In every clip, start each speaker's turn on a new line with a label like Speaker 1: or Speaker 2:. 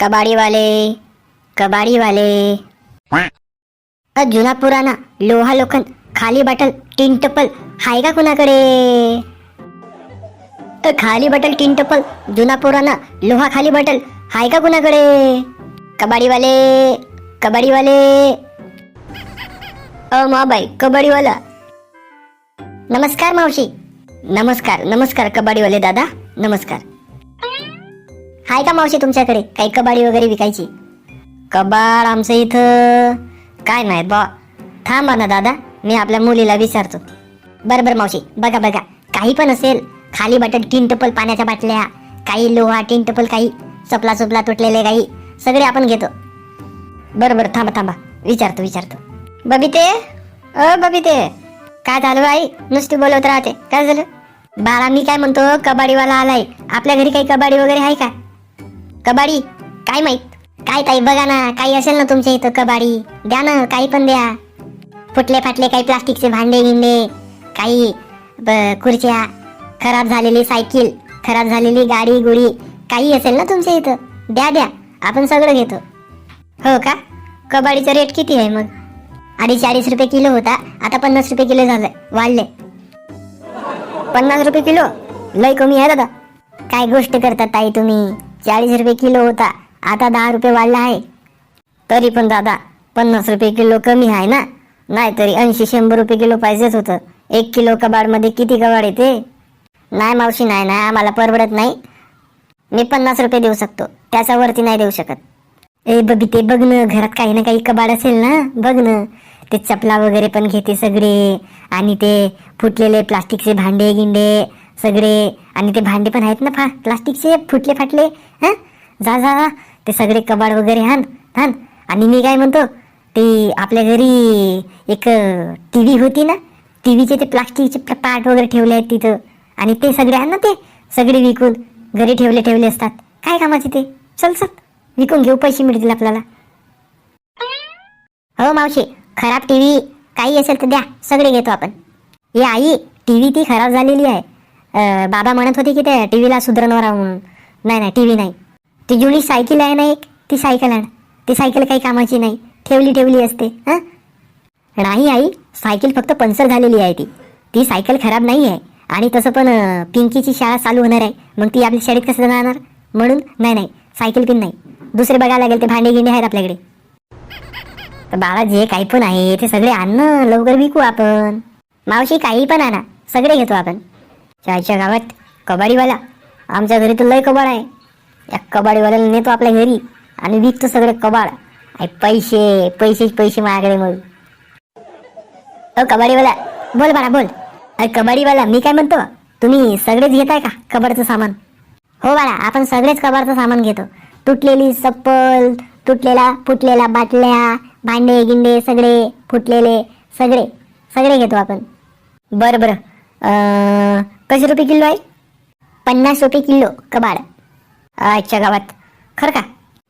Speaker 1: कबाडीवाले कबाडीवाले अ जुना पुराना लोहा लोखंड खाली बाटल टीन टप्पल हाय का कुणाकडे? अ खाली बटल टीन टप्पल जुना पुराना लोहा खाली बटल हाय का कुणाकडे? कबाडीवाले कबाडीवाले अ माबाई कबाडीवाला नमस्कार मावशी। नमस्कार नमस्कार कबाडीवाले दादा नमस्कार। हाय का मावशी तुमच्याकडे? काही कबाडी वगैरे विकायची? कबाड आमचं इथं काय नाही बा. थांबा ना दादा मी आपल्या मुलीला विचारतो. बरं बरं मावशी बघा बघा. काही पण असेल खाली बटन टिंटपल पाण्याच्या बाटल्या काही लोहा टिंटपल काही चपला चपला तुटलेले काही सगळे आपण घेतो. बरं बरं थांबा थांबा. विचारतो विचारतो. बबिते? अ बबिते. काय झालं आई? नुसती बोलवत राहते. काय झालं? बाळा मी काय म्हणतो कबाडीवाला आलाय. आपल्या घरी काही कबाडी वगैरे आहे का? कबाडी? काय माहीत? काय ताई बघा ना काही असेल ना तुमच्या इथं कबाडी. द्या ना काही पण द्या. फुटले फाटले काही प्लास्टिकचे भांडे गिंडे काही खुर्च्या. खराब झालेली सायकल खराब झालेली गाडी गुडी काही असेल ना तुमच्या इथं? द्या द्या. आपण सगळं घेतो. हो का? कबाडीचा रेट किती आहे मग? आधी चाळीस रुपये किलो होता. आता पन्नास रुपये किलो झालं. वाढले. पन्नास रुपये किलो? लय कमी आहे दादा. काय गोष्ट करतात ताई तुम्ही? चाळीस रुपये किलो होता. आता दहा रुपये वाढला आहे. तरी पण दादा पन्नास रुपये किलो कमी आहे ना? नाहीतरी ऐंशी शंभर रुपये किलो पाहिजेच होतं. एक किलो कबाडमध्ये किती कबाड येते? नाही मावशी नाही ना आम्हाला परवडत नाही. मी पन्नास रुपये देऊ शकतो. त्याच्यावरती नाही देऊ शकत. ए बबी ते बघ ना घरात काही ना काही कबाड असेल ना? बघ ना. ते चपला वगैरे पण घेते सगळे. आणि ते फुटलेले प्लास्टिकचे भांडे गिंडे. सगळे. आणि ते भांडे पण आहेत ना फा प्लास्टिकचे फुटले फाटले हा? जा जा ते सगळे कबाड वगैरे हान हान. आणि मी काय म्हणतो ते आपल्या घरी एक टी व्ही होती ना? टी व्हीचे ते प्लास्टिकचे पार्ट वगैरे ठेवले आहेत तिथं. आणि ते सगळे आहे ना ते सगळे विकून घरी ठेवले ठेवले असतात. काय कामाचे ते? चल चल. विकून घेऊ पैसे मिळतील आपल्याला. हो मावशी. खराब टीव्ही काही असेल तर द्या. सगळे घेतो आपण. ये आई टीव्ही ती खराब झालेली आहे. बाबा म्हणत होते की त्या टीव्हीला सुधारणवर आहे म्हणून. नाही नाही टीव्ही नाही. ती जुनी सायकल आहे ना एक? ती सायकल आण. ती सायकल काही कामाची नाही. ठेवली ठेवली असते हां? नाही आई सायकल फक्त पंक्चर झालेली आहे ती. ती सायकल खराब नाही आहे. आणि तसं पण पिंकीची शाळा चालू होणार आहे. मग ती आपल्या शाळेत कसं जाणार? म्हणून? नाही नाही सायकल पिन नाही. दुसरे बघायला लागेल ते भांडे गिंडे आहेत आपल्याकडे. तर बाळा जे काही पण आहे ते सगळे आणणं लवकर विकू आपण. मावशी काही पण आणा. सगळे घेतो आपण. चायच्या गावात कबाडीवाला. आमच्या घरी तर लय कबाड आहे. या कबाडीवाल्याला नेतो आपल्या घरी आणि विकतो सगळे कबाड. आणि पैसे पैसे पैसे माझ्याकडे मग. अ कबाडीवाला बोल बाळा बोल. अरे कबाडीवाला मी काय म्हणतो? तुम्ही सगळेच घेताय का कबाडचं सामान? हो बाळा आपण सगळेच कबाडचं सामान घेतो. तुटलेली चप्पल तुटलेला फुटलेला बाटल्या भांडे गिंडे सगळे फुटलेले सगळे सगळे घेतो आपण. बरं बरं. कसे रुपये किलो आहे? पन्नास रुपये किलो कबाड. अच्छा गावात. खरं का?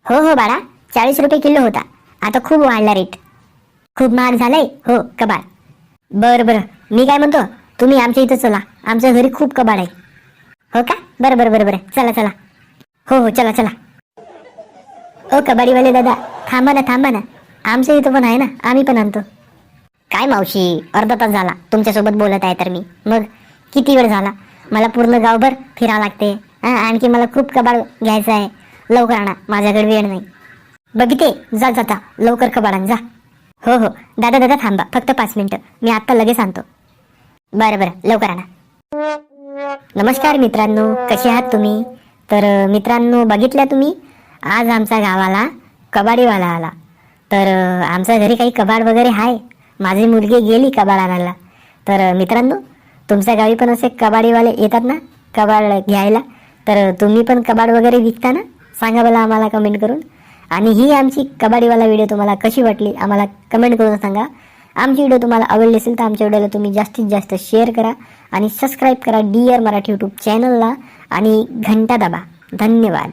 Speaker 1: हो हो बाळा. चाळीस रुपये किलो होता. आता खूप वाढला रेट खूप महाग झालाय. हो कबाड. बरं बरं. मी काय म्हणतो? तुम्ही आमच्या इथं चला. आमच्या घरी खूप कबाड आहे. हो का? बरं बरं बरं बरं. चला चला. हो हो चला चला. ओ कबाडीवाले दादा. थांबा ना थांबा ना. आमच्या इथं पण आहे ना. आम्ही पण आणतो. काय मावशी? अर्धा तास झाला. तुमच्यासोबत बोलत आहे तर मी. मग? किती वेळ झाला? मला पूर्ण गावभर फिरावं लागते. हां आणखी मला खूप कबाड घ्यायचं आहे. लवकर आणा माझ्याकडे वेळ नाही. बघिते जा जाता लवकर कबाड आण जा. हो हो. दादा दादा थांबा. फक्त पाच मिनटं. मी आत्ता लगेच आणतो. बरं बरं. लवकर आणा. नमस्कार मित्रांनो. कसे आहात तुम्ही? तर मित्रांनो बघितल्या तुम्ही? आज आमच्या गावाला कबाडीवाला आला. तर आमच्या घरी काही कबाड वगैरे आहे? माझी मुलगी गेली कबाड आणायला. तर मित्रांनो तुमच्या गावी पण असे कबाडीवाले येतात ना? कबाड घ्यायला? तर तुम्ही पण कबाड वगैरे विकता ना? सांगा मला आम्हाला कमेंट करून. आणि ही आमची कबाडीवाला व्हिडिओ तुम्हाला कशी वाटली आम्हाला कमेंट करून सांगा. आमची व्हिडिओ तुम्हाला आवडली असेल तर आमच्या व्हिडिओला तुम्ही जास्तीत जास्त शेअर करा आणि सबस्क्राईब करा डी आर मराठी यूट्यूब चॅनलला आणि घंटा दाबा. धन्यवाद.